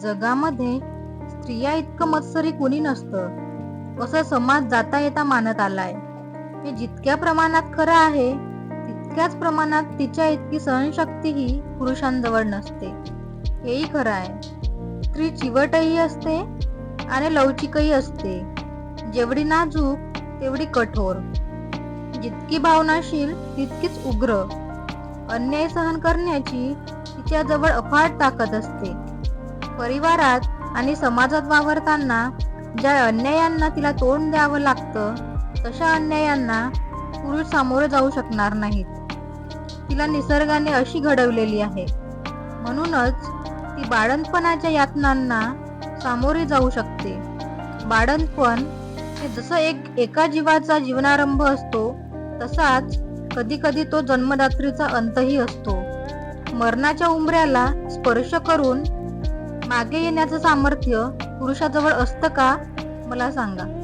जगामध्ये स्त्रिया इतकं मत्सरी कुणी नसतं. असं समाज जाता येता मानत आलाय. हे जितक्या प्रमाणात खरं आहे तितक्याच प्रमाणात तिच्या इतकी सहनशक्ती ही पुरुषांजवळ नसते. हेही खरं आहे. स्त्री चिवटही असते आणि लवचिकही असते. जेवढी नाजूक तेवढी कठोर. जितकी भावनाशील तितकीच उग्र. अन्याय सहन करण्याची तिच्याजवळ अफाट ताकद असते. परिवारात आणि समाजात वावरताना ज्या अन्यायांना तिला तोंड द्यावं लागतं तशा अन्यायांना पुरुष सामोरे जाऊ शकणार नाहीत. तिला निसर्गाने अशी घडवलेली आहे. म्हणूनच ती बाळंतपणाच्या यातनांना सामोरे जाऊ शकते. बाळंतपण हे जसं एक एका जीवाचा जीवनारंभ असतो तसाच कधी कधी तो जन्मदात्रीचा अंतही असतो. मरणाच्या उंबऱ्याला स्पर्श करून मागे येण्याचं सामर्थ्य पुरुषाजवळ असतं का? मला सांगा.